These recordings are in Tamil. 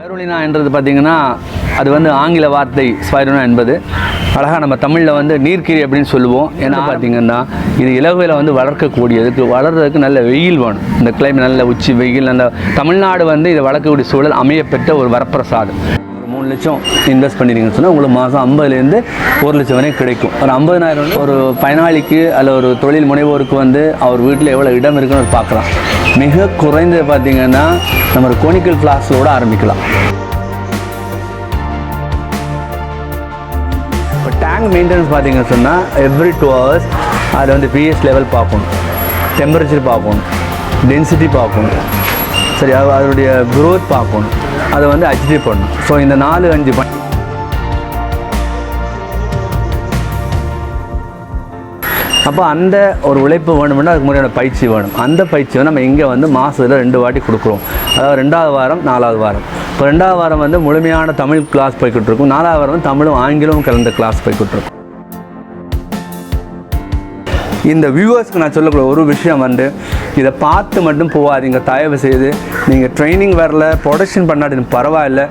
ஸ்பைருலினா என்றது பார்த்தீங்கன்னா அது வந்து ஆங்கில வார்த்தை ஸ்பைருனா என்பது. அழகாக நம்ம தமிழில் வந்து நீர்க்கீரி அப்படின்னு சொல்லுவோம். ஏன்னா பார்த்தீங்கன்னா இது இலகுவில் வந்து வளர்க்கக்கூடியதுக்கு வளர்றதுக்கு நல்ல வெயில் வேணும். இந்த கிளைமேட் நல்ல உச்சி வெயில் நல்ல தமிழ்நாடு வந்து இதை வளர்க்கக்கூடிய சூழல் அமையப்பெற்ற ஒரு வரப்பிரசாதம். ஒரு மூணு லட்சம் இன்வெஸ்ட் பண்ணிட்டீங்கன்னு சொன்னால் உங்களுக்கு மாதம் ஐம்பதுலேருந்து ஒரு லட்சம் வரைக்கும் கிடைக்கும். ஒரு ஐம்பதனாயிரம் ஒரு பயனாளிக்கு அல்ல ஒரு தொழில் முனைவோருக்கு வந்து அவர் வீட்டில் எவ்வளோ இடம் இருக்குன்னு பார்க்கலாம். மிக குறைந்தது பார்த்தீங்கன்னா நம்ம கோனிக்கல் ஃப்ளாஸ்களோட ஆரம்பிக்கலாம். இப்போ டேங்க் மெயின்டெனன்ஸ் பார்த்தீங்கன்னு சொன்னால் எவ்ரி டூ ஹவர்ஸ் அதை வந்து பிஎஸ் லெவல் பார்க்கணும். டெம்பரேச்சர் பார்க்கணும். டென்சிட்டி பார்க்கணும். சரி அது அதனுடைய குரோத் பார்க்கணும். அதை வந்து அச்சீவ் பண்ணணும். ஸோ இந்த நாலு அஞ்சு பண்ணி அப்போ அந்த ஒரு உழைப்பு வேணும்னா அதுக்கு முறையான பயிற்சி வேணும். அந்த பயிற்சியை நம்ம இங்கே வந்து மாதத்தில் ரெண்டு வாட்டி கொடுக்குறோம். அதாவது ரெண்டாவது வாரம் நாலாவது வாரம். இப்போ ரெண்டாவது வாரம் வந்து முழுமையான தமிழ் கிளாஸ் போய்கிட்டு இருக்கும். நாலாவது வாரம் தமிழும் ஆங்கிலமும் கலந்த கிளாஸ் போய்கிட்டு இருக்கும். இந்த வியூவர்ஸ்க்கு நான் சொல்லக்கூடிய ஒரு விஷயம் வந்து இதை பார்த்து மட்டும் போகாதீங்க. தயவு செய்து நீங்கள் ட்ரைனிங் வரல ப்ரொடக்ஷன் பண்ணாட்டின்னு பரவாயில்ல.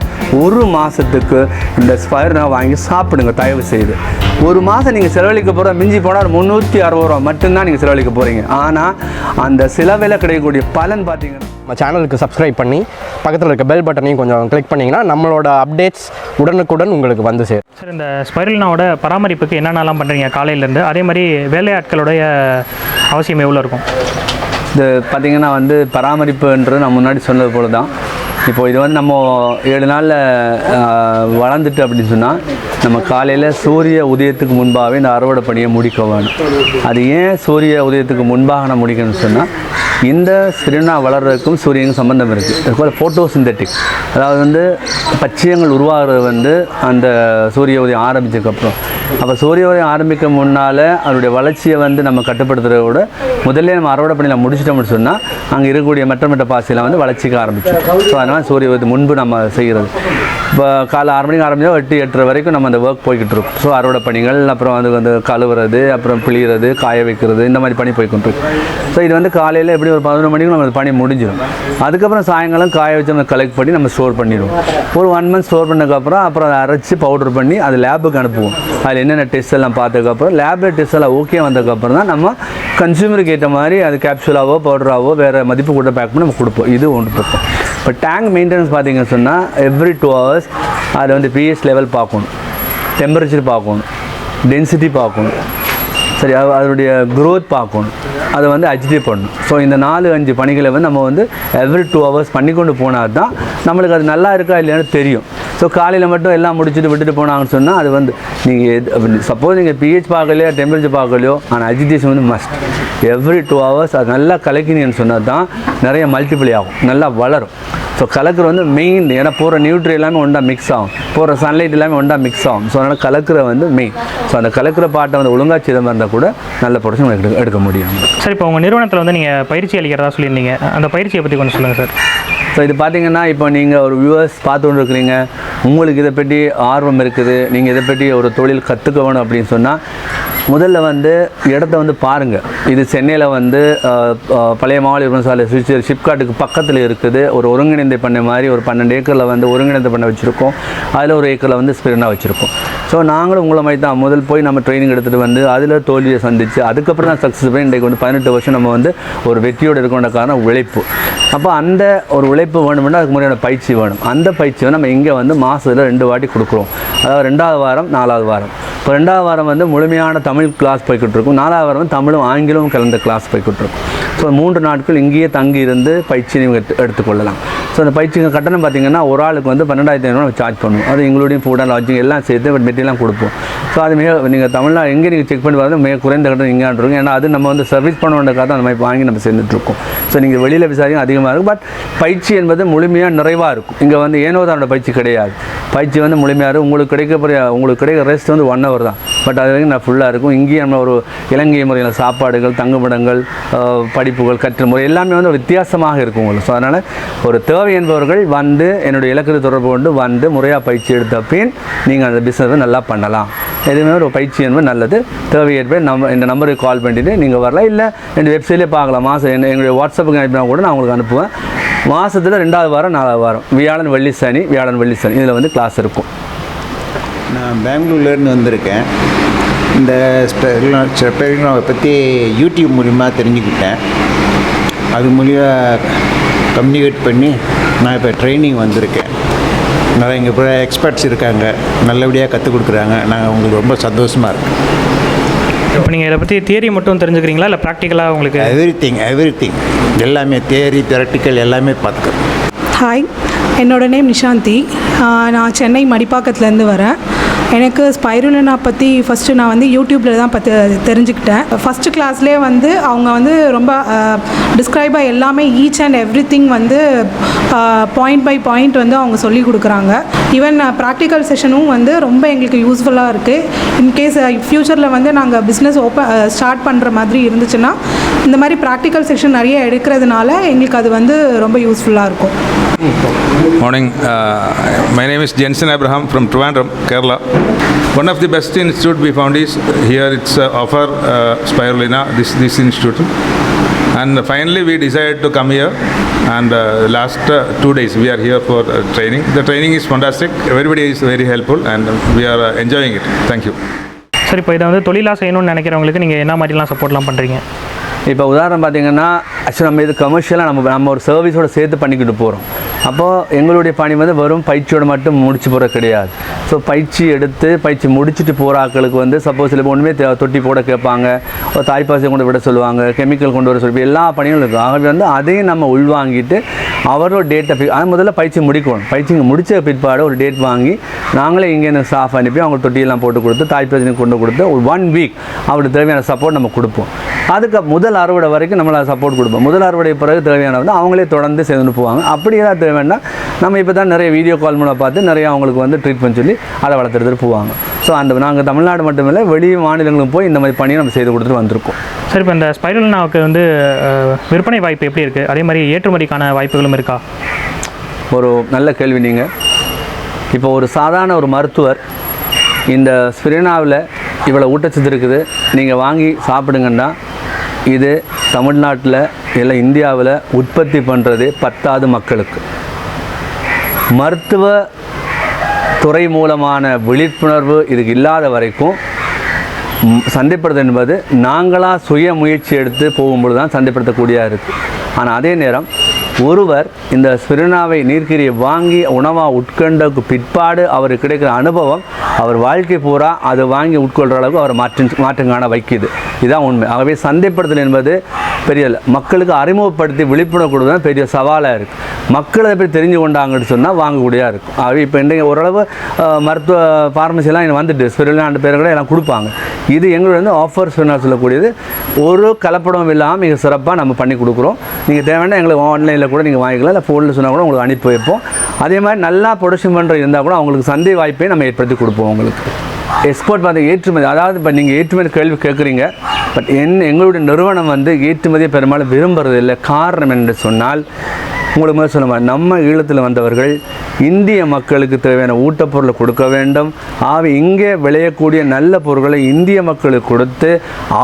ஒரு மாதத்துக்கு இந்த ஸ்பைர்னா வாங்கி சாப்பிடுங்க தயவு செய்து. ஒரு மாதம் நீங்கள் செலவழிக்க போகிற மிஞ்சி போனால் முந்நூற்றி அறுபது ரூபா மட்டும்தான் நீங்கள் செலவழிக்க போகிறீங்க ஆனால் அந்த செலவில் கிடைக்கக்கூடிய பலன் பார்த்தீங்கன்னா நம்ம சேனலுக்கு சப்ஸ்கிரைப் பண்ணி பக்கத்தில் இருக்க பெல் பட்டனையும் கொஞ்சம் கிளிக் பண்ணிங்கன்னா நம்மளோட அப்டேட்ஸ் உடனுக்குடன் உங்களுக்கு வந்து சேரும். சார் இந்த ஸ்பைரல்னாவோட பராமரிப்புக்கு என்னென்னலாம் பண்ணுறீங்க காலையிலேருந்து? அதே மாதிரி வேலையாட்களுடைய அவசியம் எவ்வளோ இருக்கும்? இது பார்த்திங்கன்னா வந்து பராமரிப்புன்றது நான் முன்னாடி சொன்னது போல தான் இப்போ இது வந்து நம்ம ஏழு நாளில் வளர்ந்துட்டு அப்படின்னு சொன்னால் நம்ம காலையில் சூரிய உதயத்துக்கு முன்பாகவே இந்த அறுவடை பணியை முடிக்க வேணும். அது ஏன் சூரிய உதயத்துக்கு முன்பாக நான் முடிக்கணும்னு சொன்னால் இந்த சிறுநா வளர்றதுக்கும் சூரியனுக்கும் சம்பந்தம் இருக்குது அதுபோல் ஃபோட்டோ சிந்தட்டிக் அதாவது வந்து பச்சையங்கள் உருவாகிறது வந்து அந்த சூரிய உதயம் ஆரம்பிச்சதுக்கப்புறம் அப்போ சூரிய உதயம் ஆரம்பிக்க முன்னால் அதனுடைய வளர்ச்சியை வந்து நம்ம கட்டுப்படுத்துகிறத விட முதல்ல நம்ம அறுவடை பணியில் முடிச்சிட்டோம்னு சொன்னால் அங்கே இருக்கக்கூடிய மெட்ட மெட்ட பாசிலாம் வந்து வளர்ச்சிக்க ஆரம்பிச்சோம் ஸோ அதனால் சூரிய உதயத்துக்கு முன்பு நம்ம செய்கிறது இப்போ காலை ஆறு மணிக்கு ஆரம்பிச்சா எட்டு எட்டரை வரைக்கும் நம்ம அந்த ஒர்க் போய்கிட்டு இருக்கோம். ஸோ அறுவடை பணிகள் அப்புறம் அது வந்து கழுவுறது அப்புறம் பிழிகிறது காய வைக்கிறது இந்த மாதிரி பணி போய்கிட்டு இருக்கும் ஸோ இது வந்து காலையில் எப்படி ஒரு பதினொரு மணிக்கு நம்ம அந்த பணி முடிஞ்சிடும் அதுக்கப்புறம் சாயங்காலம் காய வச்சு நம்ம கலெக்ட் பண்ணி நம்ம ஸ்டோர் பண்ணிடுவோம். ஒரு ஒன் மந்த் ஸ்டோர் பண்ணதுக்கப்புறம் அப்புறம் அதை அரைச்சி பவுடர் பண்ணி அது லேபுக்கு அனுப்புவோம். அதில் என்னென்ன டெஸ்ட் எல்லாம் பார்த்ததுக்கப்புறம் லேபில் டெஸ்ட் எல்லாம் ஓகே வந்ததுக்கப்புறம் தான் நம்ம கன்சியூமருக்கு ஏற்ற மாதிரி அது கேப்சூலாவோ பவுடராவோ வேறு மதிப்பு கூட பேக் பண்ணி நம்ம கொடுப்போம். இது ஒன்று கொடுப்போம் இப்போ டேங்க் மெயின்டெனன்ஸ் பார்த்தீங்கன்னு சொன்னால் எவ்ரி டூ ஹவர்ஸ் அதை வந்து பிஎஸ் லெவல் பார்க்கணும். டெம்பரேச்சர் பார்க்கணும். டென்சிட்டி பார்க்கணும். சரி அதனுடைய க்ரோத் பார்க்கணும். அதை வந்து ஹெச்டி பண்ணணும். ஸோ இந்த நாலு அஞ்சு பணிகளை வந்து நம்ம வந்து எவ்ரி டூ ஹவர்ஸ் பண்ணி கொண்டு போனால் தான் நம்மளுக்கு அது நல்லா இருக்கா இல்லையான்னு தெரியும். ஸோ காலையில் மட்டும் எல்லாம் முடிச்சுட்டு விட்டுட்டு போனாங்கன்னு சொன்னால் அது வந்து நீங்கள் சப்போஸ் நீங்கள் பிஹெச் பார்க்கலையோ டெம்பரேச்சர் பார்க்கலையோ ஆனால் அஜிடேஷன் வந்து மஸ்ட் எவ்ரி டூ ஹவர்ஸ் அது நல்லா கலக்கினீங்கன்னு சொன்னால் தான் நிறைய மல்டிப்ளை ஆகும் நல்லா வளரும். ஸோ கலக்கிற வந்து மெயின் ஏன்னா போகிற நியூட்ரி எல்லாமே ஒன்றா மிக்ஸ் ஆகும். போகிற சன்லைட் எல்லாமே ஒன்றா மிக்ஸ் ஆகும். ஸோ அதனால் கலக்கிற வந்து மெயின் ஸோ அந்த கலக்கிற பாட்டை வந்து ஒழுங்காக செய்த இருந்தால் கூட நல்ல ப்ரொடக்ஷன் எடுக்க எடுக்க முடியும். சார் இப்போ உங்கள் நிறுவனத்தில் வந்து நீங்கள் பயிற்சி அளிக்கிறதா சொல்லியிருந்தீங்க. அந்த பயிற்சியை பற்றி கொஞ்சம் சொல்லுங்கள் சார். ஸோ இது பார்த்தீங்கன்னா இப்போ நீங்கள் ஒரு வியூவர்ஸ் பார்த்து கொண்டு இருக்கிறீங்க உங்களுக்கு இதை பற்றி ஆர்வம் இருக்குது. நீங்கள் இதை பற்றி ஒரு தொழில் கற்றுக்க வேணும் அப்படின்னு சொன்னால் முதல்ல வந்து இடத்த வந்து பாருங்கள் இது சென்னையில் வந்து பழைய மாவட்ட சாலை ஃபியூச்சர் ஷிப்காட்டுக்கு பக்கத்தில் இருக்குது. ஒரு ஒருங்கிணைந்த பண்ணை மாதிரி ஒரு பன்னெண்டு ஏக்கரில் வந்து ஒருங்கிணைந்த பண்ணை வச்சுருக்கோம். அதில் ஒரு ஏக்கரில் வந்து ஸ்பிரினாக வச்சுருக்கோம். ஸோ நாங்களும் உங்களை மாதிரி தான். முதல் போய் நம்ம ட்ரைனிங் எடுத்துகிட்டு வந்து அதில் தோல்வியை சந்தித்து அதுக்கப்புறம் தான் சக்ஸஸ் பண்ணி இன்றைக்கு வந்து பதினெட்டு வருஷம் நம்ம வந்து ஒரு வெற்றியோடு இருக்கோன்ற காரணம் உழைப்பு. அப்போ அந்த ஒரு உழைப்பு வேணும்னா அதுக்கு முறையான பயிற்சி வேணும். அந்த பயிற்சியை நம்ம இங்கே வந்து மாதத்தில் ரெண்டு வாட்டி கொடுக்குறோம். அதாவது ரெண்டாவது வாரம் நாலாவது வாரம். இப்போ ரெண்டாவது வாரம் வந்து முழுமையான தமிழ் கிளாஸ் போய்கிட்டு இருக்கும் நாலாவது வாரம் வந்து தமிழும் ஆங்கிலமும் கலந்த கிளாஸ் போய்கிட்டு இருக்கும் ஸோ மூன்று நாட்கள் இங்கேயே தங்கி இருந்து பயிற்சி நீங்கள் எடுத்து எடுத்துக்கொள்ளலாம். ஸோ அந்த பயிற்சிக்கு கட்டணம் பார்த்தீங்கன்னா ஒரு ஆளுக்கு வந்து பன்னெண்டாயிரத்தி ஐநூறு சார்ஜ் பண்ணுவோம். அது எங்களுடைய ஃபுட் அண்ட் லாட்ஜிங் எல்லாம் சேர்த்து மெட்டீரியலாம் கொடுப்போம். ஸோ அது மிக நீங்கள் தமிழ்நாடு எங்கே நீங்கள் செக் பண்ணி வரது மிக குறைந்த கட்டணம் இங்கே இருக்கும் ஏன்னா அது நம்ம வந்து சர்வீஸ் பண்ணுறதுக்காக தான் அந்த மாதிரி வாங்கி நம்ம செஞ்சுட்ருக்கோம் ஸோ நீங்கள் வெளியில் விசாரிக்கும் அதிகமாக இருக்கும் பட் பயிற்சி பயிற்சி என்பது முழுமையாக நிறைவாக இருக்கும். இங்கே வந்து ஏனோதானோட பயிற்சி கிடையாது. பயிற்சி வந்து முழுமையாக இருக்கும். உங்களுக்கு கிடைக்கக்கூடிய உங்களுக்கு கிடைக்கிற ரெஸ்ட் வந்து ஒன் ஹவர் தான். பட் அது வரைக்கும் நான் ஃபுல்லாக இருக்கும். இங்கேயும் நம்ம ஒரு இலங்கை முறையில் சாப்பாடுகள் தங்குமிடங்கள் படிப்புகள் கற்று முறை எல்லாமே வந்து வித்தியாசமாக இருக்கும் உங்களுக்கு. ஸோ அதனால் ஒரு தேவை என்பவர்கள் வந்து என்னுடைய இலக்கத்தை தொடர்பு கொண்டு வந்து முறையாக பயிற்சி எடுத்த பின் நீங்கள் அந்த பிஸ்னஸ் நல்லா பண்ணலாம். எதுவுமே ஒரு பயிற்சி என்பது நல்லது. தேவை தேவையேற்ப நம்ம இந்த நம்பருக்கு கால் பண்ணிவிட்டு நீங்கள் வரலாம். இல்லை என்னுடைய வெப்சைட்லேயே பார்க்கலாம். மாதம் என்னுடைய எங்களுடைய வாட்ஸ்அப்புக்கு அனுப்பினா கூட நான் உங்களுக்கு அனுப்புவேன். மாதத்தில் ரெண்டாவது வாரம் நாலாவது வாரம். வியாழன் வெள்ளி சனி வியாழன் வெள்ளி சனி. இதில் வந்து கிளாஸ் இருக்கும். நான் பெங்களூர்லேருந்து வந்திருக்கேன். இந்த ஸ்பெரினாவை பற்றி யூடியூப் மூலிமா தெரிஞ்சுக்கிட்டேன். அது மூலிமா கம்யூனிகேட் பண்ணி நான் இப்போ ட்ரைனிங் வந்திருக்கேன். நிறைய இங்கே இப்போ எக்ஸ்பர்ட்ஸ் இருக்காங்க. நல்லபடியாக கற்றுக் கொடுக்குறாங்க. நான் உங்களுக்கு ரொம்ப சந்தோஷமாக இருக்கேன் இப்போ நீங்கள் இதை பற்றி தியரி மட்டும் தெரிஞ்சுக்கிறீங்களா? இல்லை ப்ராக்டிக்கலாக உங்களுக்கு எவ்ரி திங் எவ்ரி திங் எல்லாமே தேரி தியரட்டிக்கல் எல்லாமே பார்த்துக்கிறேன் ஹாய் என்னோட நேம் நிஷாந்தி. நான் சென்னை மடிப்பாக்கத்துலேருந்து வரேன். எனக்கு ஸ்பைருலினா பற்றி ஃபஸ்ட்டு நான் வந்து யூடியூப்பில் தான் பற்றி தெரிஞ்சுக்கிட்டேன் ஃபஸ்ட்டு கிளாஸ்லேயே வந்து அவங்க வந்து ரொம்ப டிஸ்கிரைபாக எல்லாமே ஈச் அண்ட் எவ்ரி திங் வந்து பாயிண்ட் பை பாயிண்ட் வந்து அவங்க சொல்லி கொடுக்குறாங்க ஈவன் ப்ராக்டிக்கல் செஷனும் வந்து ரொம்ப எங்களுக்கு யூஸ்ஃபுல்லாக இருக்குது இன்கேஸ் ஃப்யூச்சரில் வந்து நாங்கள் பிஸ்னஸ் ஓப்பன் ஸ்டார்ட் பண்ணுற மாதிரி இருந்துச்சுன்னா இந்த மாதிரி ப்ராக்டிக்கல் செஷன் நிறைய எடுக்கிறதுனால எங்களுக்கு அது வந்து ரொம்ப யூஸ்ஃபுல்லாக இருக்கும் Morning. Uh, my name is Jensen Abraham from Trivandrum, Kerala. One of the best institute we found is here. It's uh, offer uh, spirulina. This this institute, and finally we decided to come here. And uh, last uh, two days we are here for uh, training. The training is fantastic. Everybody is very helpful, and we are uh, enjoying it. Thank you. சரி இப்போ இதை வந்து தொழிலாக செய்யணும்னு நினைக்கிறவங்களுக்கு நீங்கள் என்ன மாதிரிலாம் சப்போர்ட்லாம் பண்ணுறீங்க இப்போ உதாரணம் பார்த்தீங்கன்னா ஆக்சுவலி நம்ம இது கமர்ஷியலாக நம்ம நம்ம ஒரு சர்வீஸோட சேர்த்து பண்ணிக்கிட்டு போகிறோம் அப்போது எங்களுடைய பணி வந்து வெறும் பயிற்சியோடு மட்டும் முடிச்சு போகிற கிடையாது. ஸோ பயிற்சி எடுத்து பயிற்சி முடிச்சுட்டு போகிற ஆட்களுக்கு வந்து சப்போஸ் இல்லை ஒன்றுமே தே- தொட்டி போட கேட்பாங்க. ஒரு தாய்ப்பாசை கொண்டு விட சொல்லுவாங்க கெமிக்கல் கொண்டு வர சொல்லி எல்லா பணிகளும் இருக்கும். ஆகவே வந்து அதையும் நம்ம உள்வாங்கிட்டு அவரோட டேட்டை அது முதல்ல பயிற்சி முடிக்கணும். பயிற்சி முடித்த பிற்பாடு ஒரு டேட் வாங்கி நாங்களே இங்கேருந்து ஸ்டாஃப் அனுப்பி அவங்க தொட்டியெல்லாம் போட்டு கொடுத்து தாய்ப்பாசனை கொண்டு கொடுத்து ஒரு ஒன் வீக் அவருக்கு தேவையான சப்போர்ட் நம்ம கொடுப்போம். அதுக்கு முதல் அறுவடை வரைக்கும் நம்மளை சப்போர்ட் கொடுப்போம். முதல் அறுவடை பிறகு தேவையான வந்து அவங்களே தொடர்ந்து சேர்ந்து போவாங்க அப்படி ஏதாவது தேவைன்னா நம்ம இப்போ தான் நிறைய வீடியோ கால் மூலம் பார்த்து நிறைய அவங்களுக்கு வந்து ட்ரீட்மெண்ட் சொல்லி அதை வளர்த்துட்டு போவாங்க. ஸோ அந்த நாங்கள் தமிழ்நாடு மட்டுமில்லை வெளி மாநிலங்களுக்கும் போய் இந்த மாதிரி பணியை நம்ம செய்து கொடுத்துட்டு வந்திருக்கோம். சரி இப்போ இந்த ஸ்பைரல்னாவுக்கு வந்து விற்பனை வாய்ப்பு எப்படி இருக்குது அதே மாதிரி ஏற்றுமதிக்கான வாய்ப்புகளும் இருக்கா? ஒரு நல்ல கேள்வி நீங்கள் இப்போ ஒரு சாதாரண ஒரு மருத்துவர் இந்த ஸ்பிரினாவில் இவ்வளோ ஊட்டச்சத்து இருக்குது நீங்கள் வாங்கி சாப்பிடுங்கன்னா இது தமிழ்நாட்டில் இல்லை இந்தியாவில் உற்பத்தி பண்ணுறது பத்தாவது மக்களுக்கு. மருத்துவ துறை மூலமான விழிப்புணர்வு இதுக்கு இல்லாத வரைக்கும் ம், சந்தைப்படுத்தல் என்பது நாங்களாக சுய முயற்சி எடுத்து போகும்பொழுது தான் சந்தைப்படுத்தக்கூடியதாக இருக்குது ஆனால் அதே நேரம் ஒருவர் இந்த ஸ்பிருனாவை நீர்க்கீரியை வாங்கி உணவாக உட்கொண்டதுக்கு பிற்பாடு அவருக்கு கிடைக்கிற அனுபவம் அவர் வாழ்க்கை பூரா அதை வாங்கி உட்கொள்கிற அளவுக்கு அவர் மாற்றின் மாற்றங்கான வைக்குது. இதுதான் உண்மை. ஆகவே சந்தைப்படுத்தல் என்பது பெரிய மக்களுக்கு அறிமுகப்படுத்தி விழிப்புணர்வு கொடுத்தா பெரிய சவாலாக இருக்குது மக்கள் அதை போய் தெரிஞ்சு கொண்டாங்கன்னு சொன்னால் வாங்கக்கூடியதாக இருக்கும். அது இப்போ இன்றைக்கு ஓரளவு மருத்துவ ஃபார்மசிலாம் இங்கே வந்துட்டு ஸ்பிரிலாண்டு பேர் கூட எல்லாம் கொடுப்பாங்க. இது எங்களுடைய வந்து ஆஃபர் சொன்னால் சொல்லக்கூடியது. ஒரு கலப்படம் இல்லாமல் மிக சிறப்பாக நம்ம பண்ணி கொடுக்குறோம். நீங்கள் தேவைன்னா எங்களுக்கு ஆன்லைனில் கூட நீங்கள் வாங்கிக்கலாம். இல்லை ஃபோனில் சொன்னால் கூட உங்களுக்கு அனுப்பி வைப்போம். அதே மாதிரி நல்லா ப்ரொடக்ஷன் பண்ணுற இருந்தால் கூட அவங்களுக்கு சந்தை வாய்ப்பை நம்ம ஏற்படுத்தி கொடுப்போம் உங்களுக்கு. எக்ஸ்போர்ட் பார்த்து ஏற்றுமதி அதாவது இப்போ நீங்கள் ஏற்றுமதி கேள்வி கேட்குறீங்க பட் என் எங்களுடைய நிறுவனம் வந்து ஏற்றுமதியை பெரும்பாலும் விரும்புறது இல்லை காரணம் என்று சொன்னால் உங்களுக்கு முதல்ல சொல்லுமா நம்ம ஈழத்தில் வந்தவர்கள் இந்திய மக்களுக்கு தேவையான ஊட்டப்பொருளை கொடுக்க வேண்டும். ஆக இங்கே விளையக்கூடிய நல்ல பொருட்களை இந்திய மக்களுக்கு கொடுத்து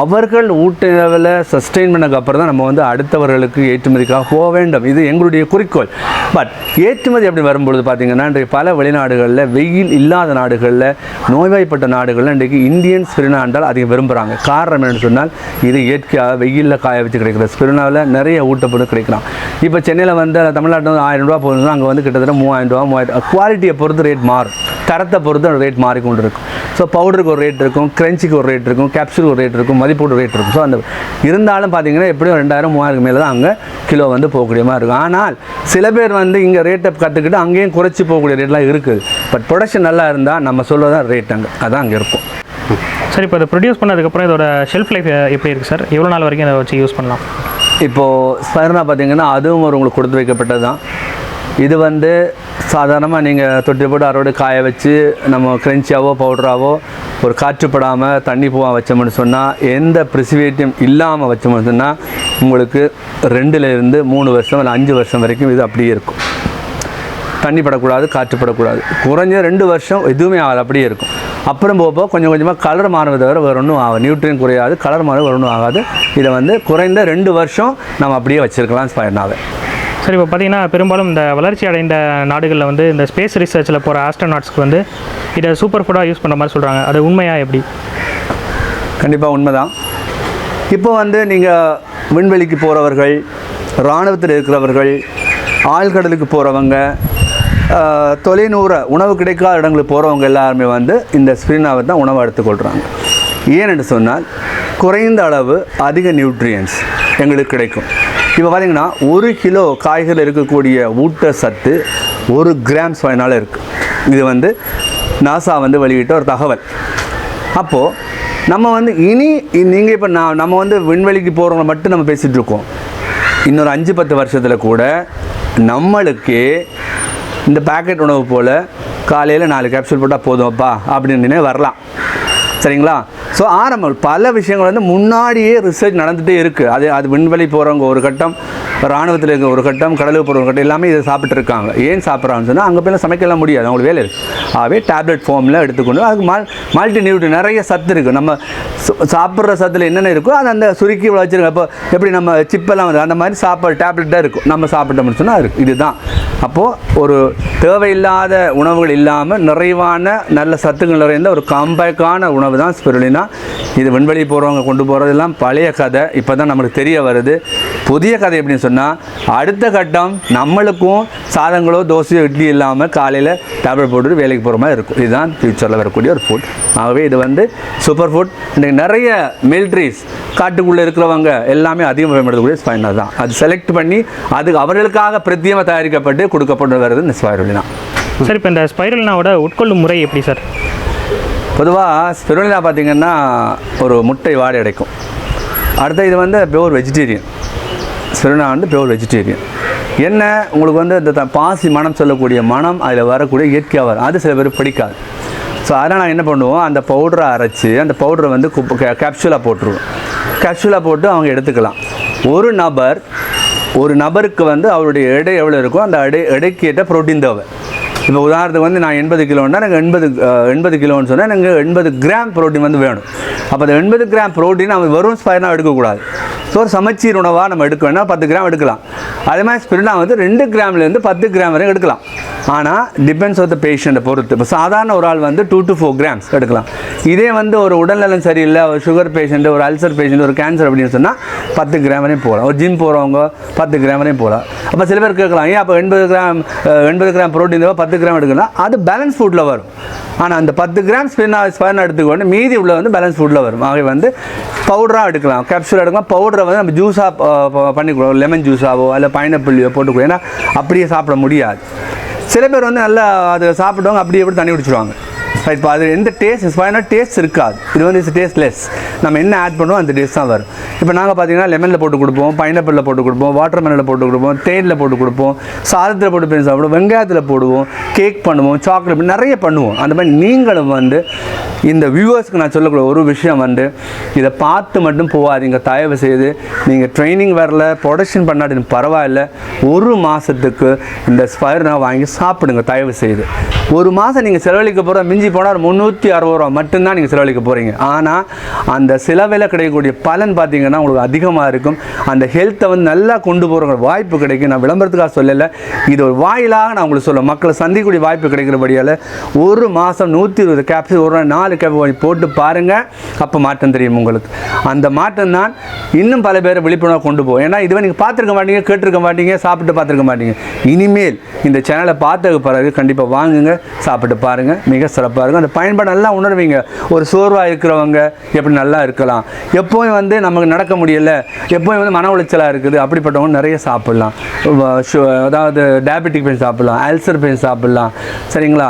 அவர்கள் ஊட்டவில் சஸ்டெயின் பண்ணக்கு அப்புறம் தான் நம்ம வந்து அடுத்தவர்களுக்கு ஏற்றுமதிக்காக போக வேண்டும். இது எங்களுடைய குறிக்கோள். பட் ஏற்றுமதி அப்படி வரும்பொழுது பார்த்தீங்கன்னா இன்றைக்கு பல வெளிநாடுகளில் வெயில் இல்லாத நாடுகளில் நோய்வாய்ப்பட்ட நாடுகளில் இன்றைக்கு இந்தியன் ஸ்பிரினா என்றால் அதிகம் விரும்புகிறாங்க காரணம் என்னென்னு சொன்னால் இது இயற்கையாக வெயிலில் காய வச்சு கிடைக்கிற ஸ்பிரினாவில் நிறைய ஊட்டப்பொருள் கிடைக்கலாம். இப்போ சென்னையில் வந்து தமிழ்நாட்டில் வந்து ஆயிரம் ரூபா போகுதுன்னா அங்கே வந்து கிட்டத்தட்ட மூவாயிரம் ரூபா மூவாயிரம் குவாலிட்டியை பொறுத்து ரேட் மாறும். தரத்தை பொறுத்து ரேட் மாறிக்கொண்டு இருக்கும் ஸோ பவுடருக்கு ஒரு ரேட் இருக்கும் கிரன்ச்சிக்கு ஒரு ரேட் இருக்கும் கேப்சூலுக்கு ஒரு ரேட் இருக்கும் மதிப்போடு ரேட் இருக்கும். ஸோ அந்த இருந்தாலும் பார்த்தீங்கன்னா எப்படியும் ரெண்டாயிரம் மூவாயிரம் மேலே தான் அங்கே கிலோ வந்து போகக்கூடிய மாதிரி இருக்கும். ஆனால் சில பேர் வந்து இங்கே ரேட்டை கற்றுக்கிட்டு அங்கேயும் குறைச்சி போகக்கூடிய ரேட்லாம் இருக்குது பட் ப்ரொடக்ஷன் நல்லா இருந்தால் நம்ம சொல்வதான் ரேட் அங்கே. அதான் அங்கே இருக்கும். சரி இப்போ இதை ப்ரொடியூஸ் பண்ணதுக்கப்புறம் இதோட ஷெல்ஃப் லைஃப் எப்படி இருக்குது சார்? எவ்வளோ நாள் வரைக்கும் இதை வச்சு யூஸ் பண்ணலாம்? இப்போது ஸ்பைர்னா பார்த்திங்கன்னா அதுவும் ஒரு உங்களுக்கு கொடுத்து வைக்கப்பட்டது தான் இது வந்து சாதாரணமாக நீங்கள் தொட்டி போட்டு அறுவடை காய வச்சு நம்ம கிரன்ச்சியாவோ பவுடராவோ ஒரு காற்றுப்படாமல் தண்ணி பூவாக வச்சோம்னு சொன்னால் எந்த ப்ரிசிவேட்டியும் இல்லாமல் வச்சோம்னு சொன்னால் உங்களுக்கு ரெண்டுலேருந்து மூணு வருஷம் இல்லை அஞ்சு வருஷம் வரைக்கும் இது அப்படியே இருக்கும். தண்ணி படக்கூடாது காற்று படக்கூடாது குறைஞ்ச ரெண்டு வருஷம் எதுவுமே ஆகாது அப்படியே இருக்கும். அப்புறம் போக போக கொஞ்சம் கொஞ்சமாக கலர் மாறுவதை தவிர வேறு ஒன்றும் ஆகாது நியூட்ரியன் குறையாது கலர் மாற வேறு ஒன்றும் ஆகாது. இதை வந்து குறைந்த ரெண்டு வருஷம் நம்ம அப்படியே வச்சுருக்கலாம் ஸ்பைர்னாவை சார் இப்போ பார்த்தீங்கன்னா பெரும்பாலும் இந்த வளர்ச்சி அடைந்த நாடுகளில் வந்து இந்த ஸ்பேஸ் ரிசர்ச்சில் போகிற ஆஸ்ட்ரோநாட்ஸ்க்கு வந்து இதை சூப்பர் ஃபுட்டாக யூஸ் பண்ணுற மாதிரி சொல்கிறாங்க அது உண்மையா எப்படி? கண்டிப்பாக உண்மைதான். இப்போ வந்து நீங்கள் விண்வெளிக்கு போகிறவர்கள் இராணுவத்தில் இருக்கிறவர்கள் ஆழ்கடலுக்கு போகிறவங்க தொலைநூற உணவு கிடைக்காத இடங்களுக்கு போகிறவங்க எல்லாருமே வந்து இந்த ஸ்பிரினாவை தான் உணவை எடுத்துக்கொள்கிறாங்க ஏனென்று சொன்னால் குறைந்த அளவு அதிக நியூட்ரியன்ஸ் எங்களுக்கு கிடைக்கும். இப்போ பார்த்தீங்கன்னா ஒரு கிலோ காய்கறி இருக்கக்கூடிய ஊட்ட சத்து ஒரு கிராம் சுவையினால் இருக்குது இது வந்து நாசா வந்து வெளியிட்ட ஒரு தகவல். அப்போது நம்ம வந்து இனி நீங்கள் இப்போ நான் நம்ம வந்து விண்வெளிக்கு போகிறவங்கள மட்டும் நம்ம பேசிகிட்ருக்கோம் இன்னொரு அஞ்சு பத்து வருஷத்தில் கூட நம்மளுக்கே இந்த பேக்கெட் உணவு போல் காலையில் நாலு கேப்சூல் போட்டால் போதும்ப்பா அப்படின்னு வரலாம். சரிங்களா? ஸோ ஆரம்பம் பல விஷயங்கள் வந்து முன்னாடியே ரிசர்ச் நடந்துகிட்டே இருக்குது அது அது விண்வெளி போகிறவங்க ஒரு கட்டம் ராணுவத்தில் இருக்க ஒரு கட்டம் கடலுக்கு போகிற ஒரு கட்டம் எல்லாமே இதை சாப்பிட்டு இருக்காங்க. ஏன் சாப்பிட்றாங்கன்னு சொன்னால் அங்கே போய் சமைக்கலாம் முடியாது. அவங்களுக்கு வேலை இருக்குது ஆகவே டேப்லெட் ஃபார்மில் எடுத்துக்கொண்டு அதுக்கு மல் மல்டி நியூட்ரி நிறைய சத்து இருக்குது நம்ம சு- சாப்பிட்ற சத்தில் என்னென்ன இருக்கோ அது அந்த சுருக்கி வச்சுருக்க இப்போ எப்படி நம்ம சிப்பெல்லாம் வந்து அந்த மாதிரி சாப்பாடு டேப்லெட்டாக இருக்கும். நம்ம சாப்பிட்டோம்னு சொன்னால் இருக்குது இதுதான். அப்போது ஒரு தேவையில்லாத உணவுகள் இல்லாமல் நிறைவான நல்ல சத்துக்கள் நிறைந்த ஒரு காம்பேக்கான உணவு தான் ஸ்பிருலினா இது விண்வெளி போகிறவங்க கொண்டு போகிறதெல்லாம் பழைய கதை. இப்போ தான் நம்மளுக்கு தெரிய வருது. புதிய கதை எப்படின்னு சொன்னால் அடுத்த கட்டம் நம்மளுக்கும் சாதங்களோ தோசையோ இட்லி இல்லாமல் காலையில் டேப்லெட் போட்டுட்டு வேலைக்கு போகிற மாதிரி இருக்கும். இதுதான் ஃப்யூச்சரில் வரக்கூடிய ஒரு ஃபுட் ஆகவே இது வந்து சூப்பர் ஃபுட் இன்றைக்கு நிறைய மில்ட்ரிஸ் காட்டுக்குள்ளே இருக்கிறவங்க எல்லாமே அதிகம் பயன்படுத்தக்கூடிய ஸ்பைனர் தான். அது செலக்ட் பண்ணி அது அவர்களுக்காக பிரத்தியமாக தயாரிக்கப்பட்டு கொடுக்கப்பட்டு வருது இந்த ஸ்பைரலினா சார் இப்போ இந்த ஸ்பைரல்னாவோட உட்கொள்ளும் முறை எப்படி சார்? பொதுவாக ஸ்பிருலினா பார்த்தீங்கன்னா ஒரு முட்டை வாடை அடைக்கும். அடுத்த இது வந்து பியூர் வெஜிடேரியன் ஸ்பெருனா வந்து பியூர் வெஜிடேரியன் என்ன? உங்களுக்கு வந்து இந்த த- பாசி மனம் சொல்லக்கூடிய மனம் அதில் வரக்கூடிய இயற்கையாக வரும். அது சில பேர் பிடிக்காது. ஸோ அதனால் நான் என்ன பண்ணுவோம்? அந்த பவுடரை அரைச்சி அந்த பவுடரை வந்து கேப்சூலாக போட்டுருவோம். கேப்சூலாக போட்டு அவங்க எடுத்துக்கலாம். ஒரு நபர் ஒரு நபருக்கு வந்து அவருடைய எடை எவ்வளோ இருக்கோ அந்த எடை எடைக்கேற்ற ப்ரோட்டீன் தேவை. இப்போ உதாரணத்துக்கு வந்து நான் எண்பது கிலோன்னா எனக்கு எண்பது எண்பது கிலோன்னு சொன்னால் எனக்கு எண்பது கிராம் புரோட்டீன் வந்து வேணும். அப்போ அந்த எண்பது கிராம் புரோட்டீன் அவன் வெறும் ஸ்பைனாக எடுக்கக்கூடாது. ஸோ ஒரு சமச்சீர் உணவாக நம்ம எடுக்க வேணால் பத்து கிராம் எடுக்கலாம். அதே மாதிரி ஸ்பிரினா வந்து ரெண்டு கிராம்லேருந்து பத்து கிராம் வரையும் எடுக்கலாம். ஆனால் டிபெண்ட்ஸ் ஆஃப் த பேஷண்ட்டை பொறுத்து. இப்போ சாதாரண ஒரு ஆள் வந்து டூ டு ஃபோர் கிராம்ஸ் எடுக்கலாம். இதே வந்து ஒரு உடல்நலம் சரியில்லை ஒரு சுகர் பேஷண்ட் ஒரு அல்சர் பேஷண்ட் ஒரு கேன்சர் அப்படின்னு சொன்னால் பத்து கிராம் வரையும் போகலாம். ஒரு ஜிம் போகிறவங்க பத்து கிராம் வரையும் போகலாம். அப்போ சில பேர் கேட்கலாம் ஏன் அப்போ எண்பது கிராம் எண்பது கிராம் ப்ரோட்டீன் தேவை பத்து கிராம் எடுக்கலாம் அது பேலன்ஸ் ஃபுட்டில் வரும். ஆனால் அந்த பத்து கிராம் ஸ்பின் ஸ்பைன் எடுத்துக்கொண்டு மீதி உள்ள வந்து பேலன்ஸ் ஃபுட்டில் வரும். ஆகவே வந்து பவுடராக எடுக்கலாம். கேப்சூல் எடுக்கலாம். பவுடரை வந்து நம்ம ஜூஸாக பண்ணிக்கலாம் லெமன் ஜூஸாவோ இல்லை பைனாப்பிள்ளையோ போட்டுக்கலாம் ஏன்னா அப்படியே சாப்பிட முடியாது. சில பேர் வந்து நல்லா அதை சாப்பிடுவாங்க அப்படியே எப்படி தண்ணி குடிச்சிடுவாங்க ரைட் இப்போ அது எந்த டேஸ்ட் ஸ்பைனா டேஸ்ட் இருக்காது. இது வந்து டேஸ்ட் லெஸ் நம்ம என்ன ஆட் பண்ணுவோம் அந்த டேஸ்ட் தான் வரும். இப்போ நாங்கள் பார்த்தீங்கன்னா லெமனில் போட்டு கொடுப்போம் பைனாப்பிளில் போட்டு கொடுப்போம் வாட்டர் மெலனில் போட்டு கொடுப்போம் தேனில் போட்டு கொடுப்போம் சாதத்தில் போட்டு பேசி சாப்பிடுவோம் வெங்காயத்தில் போடுவோம் கேக் பண்ணுவோம் சாக்லேட் நிறைய பண்ணுவோம். அந்த மாதிரி நீங்களும் வந்து இந்த வியூவர்ஸ்க்கு நான் சொல்லக்கூடிய ஒரு விஷயம் வந்து இதை பார்த்து மட்டும் போகாதீங்க. தயவு செய்து நீங்கள் ட்ரைனிங் வரல ப்ரொடக்ஷன் பண்ணாட்டி பரவாயில்ல. ஒரு மாதத்துக்கு இந்த ஸ்பைரனை நான் வாங்கி சாப்பிடுங்க தயவு செய்து. ஒரு மாதம் நீங்கள் செலவழிக்க போகிற மிஞ்சி போனால் முந்நூற்றி அறுபது ரூபா மட்டும்தான் நீங்கள் செலவழிக்க போகிறீங்க ஆனால் அந்த செலவில் கிடைக்கக்கூடிய பலன் பார்த்தீங்கன்னா உங்களுக்கு அதிகமாக இருக்கும். அந்த ஹெல்த்தை வந்து நல்லா கொண்டு போகிற வாய்ப்பு கிடைக்கும். நான் விளம்பரத்துக்காக சொல்லலை. இது ஒரு வாயிலாக நான் உங்களுக்கு சொல்ல மக்களை சந்திக்கக்கூடிய வாய்ப்பு கிடைக்கிறபடியால் ஒரு மாதம் நூற்றி இருபது கேப்சூல் ஒரு நாள் நாலு கேப் போட்டு பாருங்கள் அப்போ மாற்றம் தெரியும் உங்களுக்கு. அந்த மாற்றம் தான் இன்னும் பல பேரை விழிப்புணர்வு கொண்டு போகும். ஏன்னா இதுவே நீங்கள் பார்த்துருக்க மாட்டீங்க கேட்டிருக்க மாட்டீங்க சாப்பிட்டு பார்த்துருக்க மாட்டீங்க. இனிமேல் இந்த சேனலை பார்த்ததுக்கு பிறகு கண்டிப்பாக வாங்குங்க சாப்பிட்டு பாருங்கள் மிக சிறப்பாக இருக்கும். அந்த பயன்பாடு நல்லா உணர்வீங்க. ஒரு சோர்வாக இருக்கிறவங்க எப்படி நல்லா இருக்கலாம். எப்போவும் வந்து நமக்கு நடக்க முடியல எப்போவும் வந்து மன உளைச்சலாக இருக்குது அப்படிப்பட்டவங்க நிறைய சாப்பிட்லாம். அதாவது டயபெட்டிக் பெயின் சாப்பிட்லாம் அல்சர் பெயின் சாப்பிட்லாம். சரிங்களா?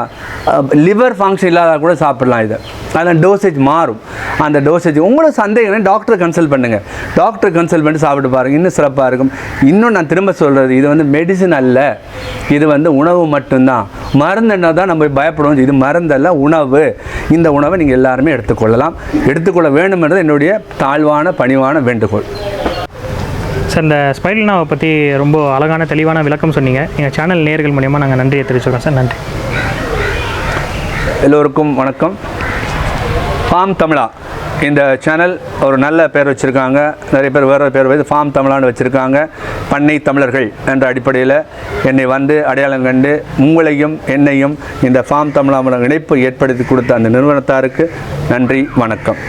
லிவர் ஃபங்க்ஷன் இல்லாத கூட சாப்பிட்லாம் இதை. அதில் டோசேஜ் மாறும். அந்த டோசேஜ் உங்களுக்கு சந்தேகம் டாக்டரை கன்சல்ட் பண்ணுங்கள் டாக்டர் கன்சல்ட் பண்ணி சாப்பிட்டு பாருங்கள் இன்னும் சிறப்பாக இருக்கும். இன்னும் நான் திரும்ப சொல்கிறது இது வந்து மெடிசின் அல்ல. இது வந்து உணவு மட்டும்தான். மருந்துன்னா தான் நம்ம பயப்படுவோம் இது மருந்தல்ல உணவு. இந்த உணவை நீங்கள் எல்லாருமே எடுத்துக்கொள்ளலாம். எடுத்துக்கொள்ள வேண்டும் என்றது என்னுடைய தாழ்வான பணிவான வேண்டுகோள். சார் இந்த ஸ்பைரல்னாவை பற்றி ரொம்ப அழகான தெளிவான விளக்கம் சொன்னீங்க. எங்கள் சேனல் நேர்கள் மூலியமாக நாங்கள் நன்றியை தெரிவிச்சுக்கிறோம். சார் நன்றி. எல்லோருக்கும் வணக்கம். ஃபார்ம் தமிழா. இந்த சேனல் ஒரு நல்ல பேர் வச்சுருக்காங்க. நிறைய பேர் வேறு பேர் வந்து ஃபார்ம் தமிழான்னு வச்சுருக்காங்க. பண்ணை தமிழர்கள் என்ற அடிப்படையில் என்னை வந்து அடையாளம் கண்டு உங்களையும் என்னையும் இந்த ஃபார்ம் தமிழா மூலம் இணைப்பு ஏற்படுத்தி கொடுத்த அந்த நிறுவனத்தாருக்கு நன்றி வணக்கம்.